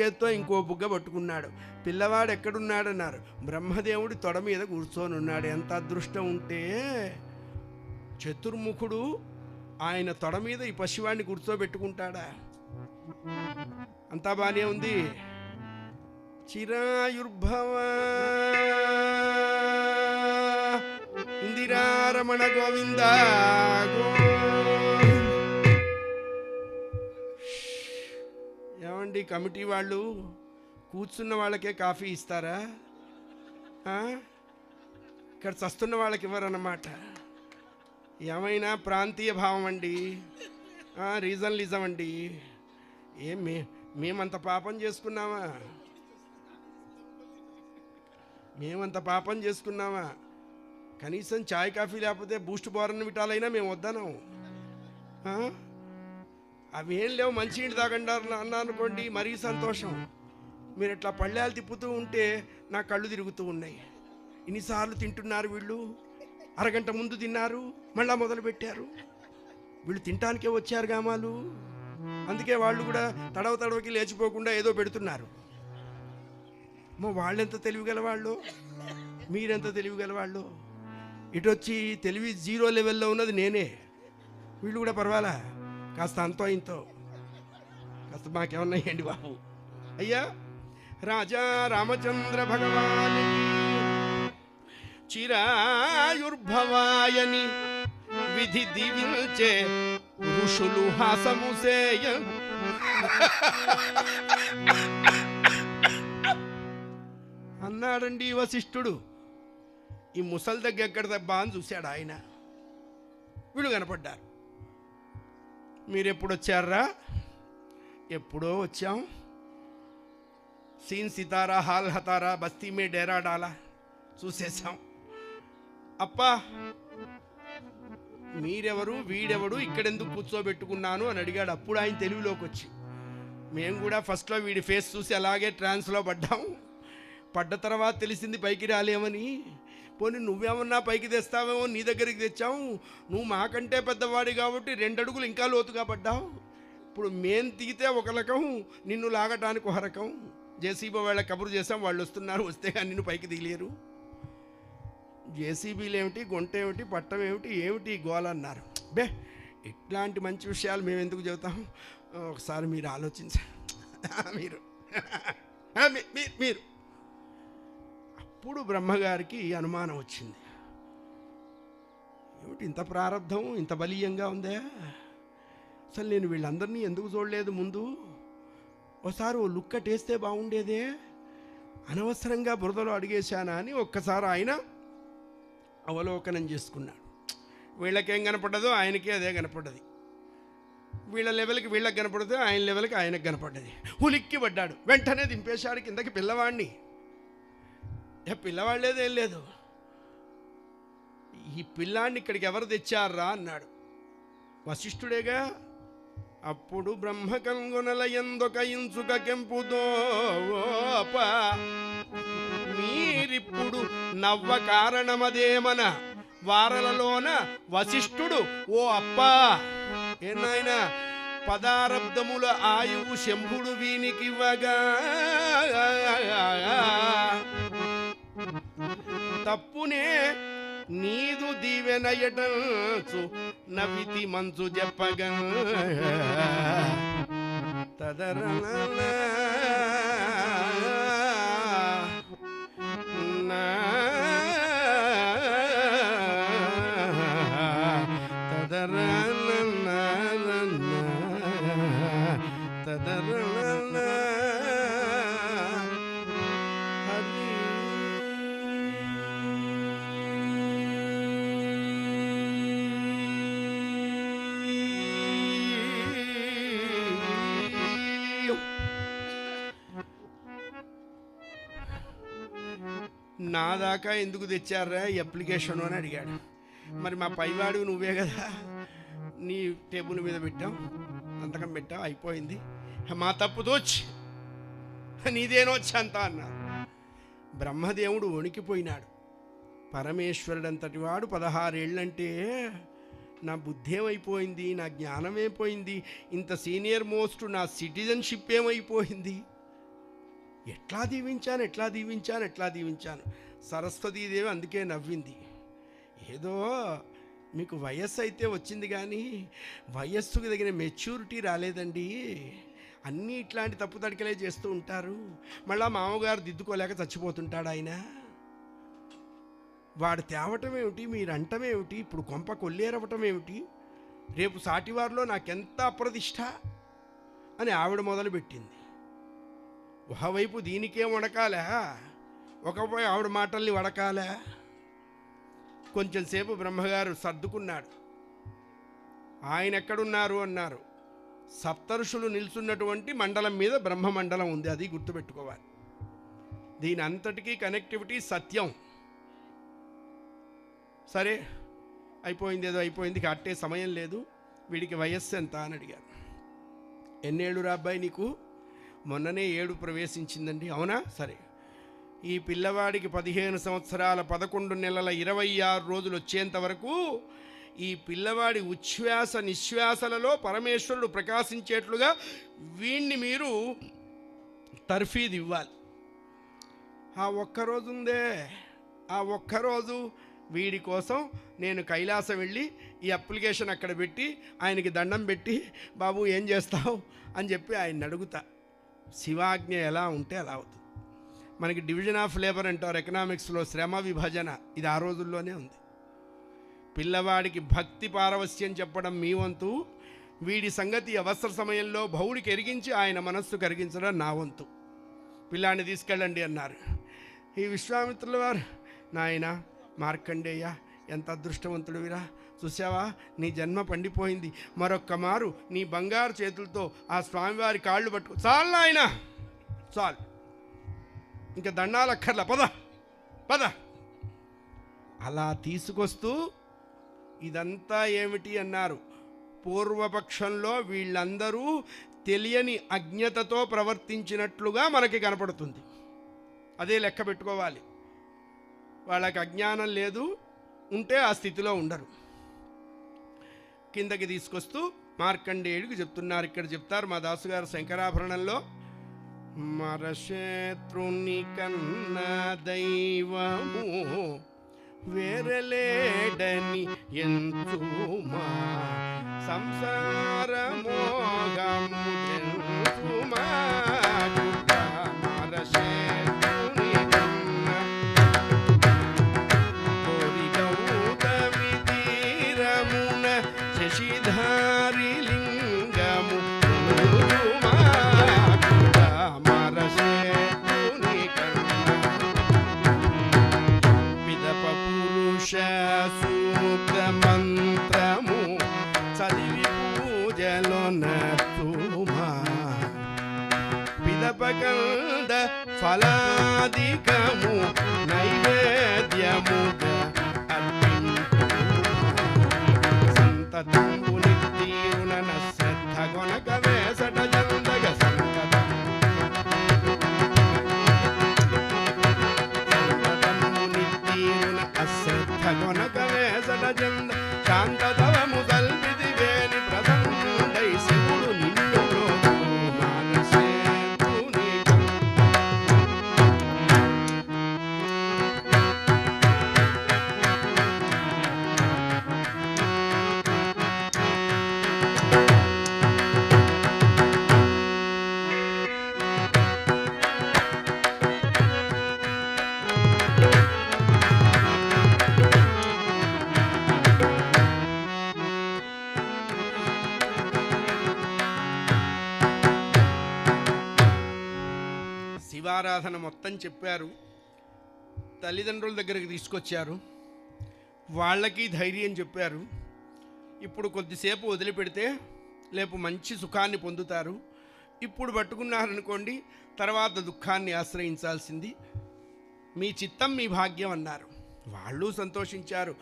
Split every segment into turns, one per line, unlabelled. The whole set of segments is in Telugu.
చేత్తో ఇంకో బుగ్గ పట్టుకున్నాడు. పిల్లవాడు ఎక్కడున్నాడన్నారు. బ్రహ్మదేవుడి తొడ మీద కూర్చొని ఉన్నాడు ఎంత అదృష్టం ఉంటే. చతుర్ముఖుడు ఆయన తొడ మీద ఈ పసివాడిని కూర్చోబెట్టుకుంటాడా? అంతా బానే ఉంది. చిరాయుర్భవ. ఇందిరారమణ గోవిందా. ఏమండి కమిటీ వాళ్ళు కూర్చున్న వాళ్ళకే కాఫీ ఇస్తారా? ఇక్కడ చస్తున్న వాళ్ళకి ఇవ్వరన్నమాట. ఏమైనా ప్రాంతీయ భావం అండి? రీజనలిజం అండి. ఏం మే మేమంత పాపం చేసుకున్నామా? మేమంత పాపం చేసుకున్నామా? కనీసం చాయ్ కాఫీ లేకపోతే బూస్ట్ బోరన్ విటాలైనా మేము వద్దనం అవి అవేం లేవు మంచి ఇంటి తాగండారు అన్నా అనుకోండి మరీ సంతోషం. మీరు ఇట్లా పళ్ళాలు తిప్పుతూ ఉంటే నా కళ్ళు తిరుగుతూ ఉన్నాయి. ఇన్నిసార్లు తింటున్నారు వీళ్ళు? అరగంట ముందు తిన్నారు మళ్ళా మొదలు పెట్టారు. వీళ్ళు తినటానికే వచ్చారు గామాలు. అందుకే వాళ్ళు కూడా తడవ తడవకి లేచిపోకుండా ఏదో పెడుతున్నారు. మా వాళ్ళెంత తెలివిగల వాళ్ళు మీరెంత తెలివిగల వాళ్ళు ఇటు వచ్చి తెలివి జీరో లెవెల్లో ఉన్నది నేనే. వీళ్ళు కూడా పర్వాలా? కాస్త అంతో ఇంతో కాస్త మాకేమన్నా బాబు. అయ్యా రాజా రామచంద్ర భగవాని చిరాయుర్భవాయని విధి దీవించే ఋషులు హాసముసేయ అన్నాడండి వశిష్ఠుడు. ఈ ముసలి దగ్గర ఎక్కడ దెబ్బా అని చూశాడు ఆయన. వీడు కనపడ్డారు. మీరు ఎప్పుడు వచ్చారా ఎప్పుడో వచ్చాం. సీన్ సితారా హాల్ హతారా బస్తీ మే డేరా డాలా చూసేసాం అప్పా మీరెవరు వీడెవడు ఇక్కడెందుకు కూర్చోబెట్టుకున్నాను అని అడిగాడు. అప్పుడు ఆయన తెలుగులోకి వచ్చి మేము కూడా ఫస్ట్లో వీడి ఫేస్ చూసి అలాగే ట్రాన్స్లో పడ్డాం. పడ్డ తర్వాత తెలిసింది పైకి రాలేమని పోనీ నువ్వేమన్నా పైకి తెస్తావేమో నీ దగ్గరికి తెచ్చావు? నువ్వు మాకంటే పెద్దవాడి కాబట్టి రెండు అడుగులు ఇంకా లోతుగా పడ్డావు. ఇప్పుడు మేం దిగితే ఒక రకం నిన్ను లాగటానికి ఒక రకం. జేసీబీ వాళ్ళ కబురు చేసాం వాళ్ళు వస్తున్నారు వస్తే కానీ నిన్ను పైకి దిగలేరు జేసీబీలు ఏమిటి గుంట ఏమిటి పట్టం ఏమిటి ఏమిటి గోల అన్నారు. బే ఇట్లాంటి మంచి విషయాలు మేము ఎందుకు చెబుతాం? ఒకసారి మీరు ఆలోచించారు మీరు మీ- మీరు అప్పుడు బ్రహ్మగారికి అనుమానం వచ్చింది. ఏమిటి ఇంత ప్రారంధం ఇంత బలీయంగా ఉందే? అసలు నేను వీళ్ళందరినీ ఎందుకు చూడలేదు ముందు? ఒకసారి ఓ లుక్ కట్టేస్తే బాగుండేదే? అనవసరంగా బురదలో అడిగేశానా అని ఒక్కసారి ఆయన అవలోకనం చేసుకున్నాడు. వీళ్ళకేం కనపడదో ఆయనకి అదే కనపడ్డది. వీళ్ళ లెవెల్కి వీళ్ళకి కనపడదు ఆయన లెవెల్కి ఆయనకు కనపడ్డది. ఉలిక్కి పడ్డాడు వెంటనే దింపేశాడు కిందకి పిల్లవాడిని ఏ పిల్లవాళ్ళేదేం లేదు. ఈ పిల్లాడిని ఇక్కడికి ఎవరు తెచ్చారా అన్నాడు. వశిష్ఠుడేగా అప్పుడు బ్రహ్మ కంగునల ఎందొక ఇంచుక కెంపుదోప మీరిప్పుడు నవ్వ కారణమదేమన వారలలోన వశిష్ఠుడు ఓ అప్పా ఏనాయనా పదారబ్దముల ఆయువు శంభుడు వీనికివ్వగా. తప్పునే నీదు దీవెనయటంచు నవితి మంచు చెప్పగా తదరణ నా దాకా ఎందుకు తెచ్చారా ఈ అప్లికేషన్ అని అడిగాడు. మరి మా పైవాడు నువ్వే కదా నీ టేబుల్ మీద పెట్టాం సంతకం పెట్టాం అయిపోయింది. మా తప్పు తోచి నీదేనొచ్చి అంత అన్నారు బ్రహ్మదేవుడు వణికిపోయినాడు. పరమేశ్వరుడు అంతటి వాడు పదహారేళ్ళంటే నా బుద్ధి ఏమైపోయింది నా జ్ఞానం ఏమైపోయింది ఇంత సీనియర్ మోస్ట్ నా సిటిజన్షిప్ ఏమైపోయింది? ఎట్లా దీవించాను ఎట్లా దీవించాను ఎట్లా దీవించాను? సరస్వతీదేవి అందుకే నవ్వింది. ఏదో మీకు వయస్సు అయితే వచ్చింది కానీ వయస్సుకు తగిన మెచ్యూరిటీ రాలేదండి. అన్నీ ఇట్లాంటి తప్పు తడికలే చేస్తూ ఉంటారు. మళ్ళా మామగారు దిద్దుకోలేక చచ్చిపోతుంటాడు ఆయన. వాడు తేవటం ఏమిటి మీరు అంటమేమిటి ఇప్పుడు కొంప కొల్లేరవటం ఏమిటి రేపు సాటివారిలో నాకెంత అప్రతిష్ట అని ఆవిడ మొదలుపెట్టింది. ఒకవైపు దీనికేం వడకాలా ఒకపోయి ఆవిడ మాటల్ని వడకాలా. కొంచెం సేపు బ్రహ్మగారు సర్దుకున్నాడు. ఆయన ఎక్కడున్నారు అన్నారు. సప్తరుషులు నిల్చున్నటువంటి మండలం మీద బ్రహ్మ మండలం ఉంది అది గుర్తుపెట్టుకోవాలి. దీని అంతటికీ కనెక్టివిటీ సత్యం. సరే అయిపోయింది ఏదో అయిపోయింది కట్టే సమయం లేదు. వీడికి వయస్సు ఎంత అని అడిగారు. ఎన్నేళ్ళు రా అబ్బాయి నీకు? మొన్ననే ఏడు ప్రవేశించిందండి. అవునా? సరే. ఈ పిల్లవాడికి పదిహేను సంవత్సరాల పదకొండు నెలల ఇరవై ఆరు రోజులు వచ్చేంత వరకు ఈ పిల్లవాడి ఉచ్ఛ్వాస నిశ్వాసలలో పరమేశ్వరుడు ప్రకాశించేట్లుగా వీణ్ణి మీరు తర్ఫీదు ఇవ్వాలి. ఆ ఒక్కరోజు ఉందే ఆ ఒక్కరోజు వీడి కోసం నేను కైలాసం వెళ్ళి ఈ అప్లికేషన్ అక్కడ పెట్టి ఆయనకి దండం పెట్టి బాబు ఏం చేస్తావు? అని చెప్పి ఆయన అడుగుతా. శివాజ్ఞ ఎలా ఉంటే అలా అవుతుంది. మనకి డివిజన్ ఆఫ్ లేబర్ అంటారు ఎకనామిక్స్లో శ్రమ విభజన. ఇది ఆ రోజుల్లోనే ఉంది. పిల్లవాడికి భక్తి పారవస్యం చెప్పడం మీ వంతు వీడి సంగతి అవసర సమయంలో భౌడికి ఎరిగించి ఆయన మనస్సు కరిగించడం నా వంతు. పిల్లాన్ని తీసుకెళ్ళండి అన్నారు. ఈ విశ్వామిత్రుల వారు నాయన మార్కండేయ ఎంత అదృష్టవంతుడివిరా. చూసావా నీ జన్మ పండిపోయింది. మరొక్క మారు నీ బంగారు చేతులతో ఆ స్వామివారి కాళ్ళు పట్టుకో చాలు నాయన! చాలు. ఇంకా దండాలక్కర్లా పద. పద. అలా తీసుకొస్తూ ఇదంతా ఏమిటి అన్నారు. పూర్వపక్షంలో వీళ్ళందరూ తెలియని అజ్ఞతతో ప్రవర్తించినట్లుగా మనకి కనపడుతుంది. అదే లెక్క పెట్టుకోవాలి. వాళ్ళకి అజ్ఞానం లేదు ఉంటే ఆ స్థితిలో ఉండరు. కిందకి తీసుకొస్తూ మార్కండేయుడికి చెప్తున్నారు. ఇక్కడ చెప్తారు మా దాసుగారు శంకరాభరణంలో. మరశత్రుని కన్న దైవము వేరలేడని ఎంచుమా. సంసారమోగము తెలుసుమా కన్న. శశిధారి ficamos శివారాధన మొత్తం చెప్పారు. తల్లిదండ్రుల దగ్గరికి తీసుకొచ్చారు. వాళ్ళకి ధైర్యం చెప్పారు. ఇప్పుడు కొద్దిసేపు వదిలిపెడితే రేపు మంచి సుఖాన్ని పొందుతారు. ఇప్పుడు పట్టుకున్నారనుకోండి తర్వాత దుఃఖాన్ని ఆశ్రయించాల్సింది. మీ చిత్తం మీ భాగ్యం అన్నారు. వాళ్ళు సంతోషించారు.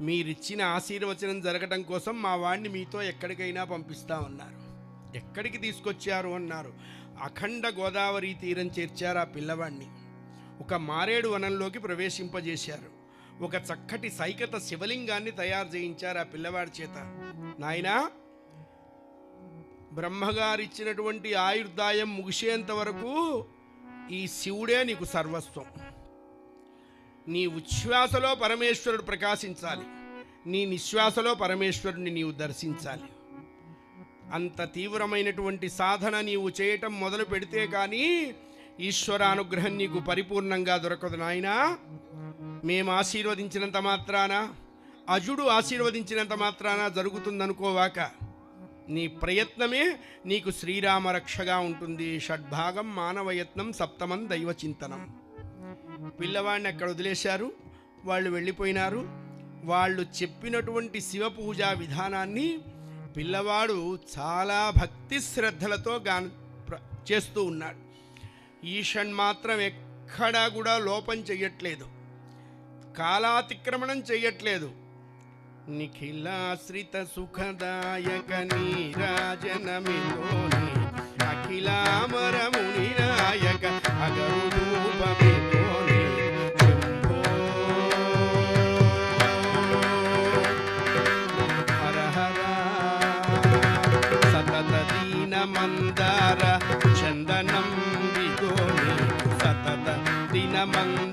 మీరిచ్చిన ఆశీర్వచనం జరగటం కోసం మా వాడిని మీతో ఎక్కడికైనా పంపిస్తామన్నారు. ఎక్కడికి తీసుకొచ్చారు అన్నారు. అఖండ గోదావరి తీరం చేర్చారు ఆ పిల్లవాడిని. ఒక మారేడు వనంలోకి ప్రవేశింపజేశారు. ఒక చక్కటి సైకత శివలింగాన్ని తయారు చేయించారు ఆ పిల్లవాడి చేత. నాయనా బ్రహ్మగారిచ్చినటువంటి ఆయుర్దాయం ముగిసేంత వరకు ఈ శివుడే నీకు సర్వస్వం. నీ ఉచ్ఛ్వాసలో పరమేశ్వరుడు ప్రకాశించాలి. నీ నిశ్వాసలో పరమేశ్వరుని నీవు దర్శించాలి. అంత తీవ్రమైనటువంటి సాధన నీవు చేయటం మొదలు పెడితే కానీ ఈశ్వర అనుగ్రహం నీకు పరిపూర్ణంగా దొరకదు నాయనా. మేము ఆశీర్వదించినంత మాత్రాన అజుడు ఆశీర్వదించినంత మాత్రాన జరుగుతుందనుకోవాక నీ ప్రయత్నమే నీకు శ్రీరామ రక్షగా ఉంటుంది. షడ్భాగం మానవయత్నం సప్తమం దైవ చింతనం పిల్లవాడిని అక్కడ వదిలేశారు వాళ్ళు వెళ్ళిపోయినారు. వాళ్ళు చెప్పినటువంటి శివ పూజా విధానాన్ని పిల్లవాడు చాలా భక్తి శ్రద్ధలతో గా చేస్తూ ఉన్నాడు. ఈషన్ మాత్రం ఎక్కడా కూడా లోపం చెయ్యట్లేదు. కాలాతిక్రమణం చెయ్యట్లేదు. నిఖిలాశ్రిత సుఖదాయక నీరాజనమిలోని అఖిలామరముని నాయక అగరుదూపమిలోని దిన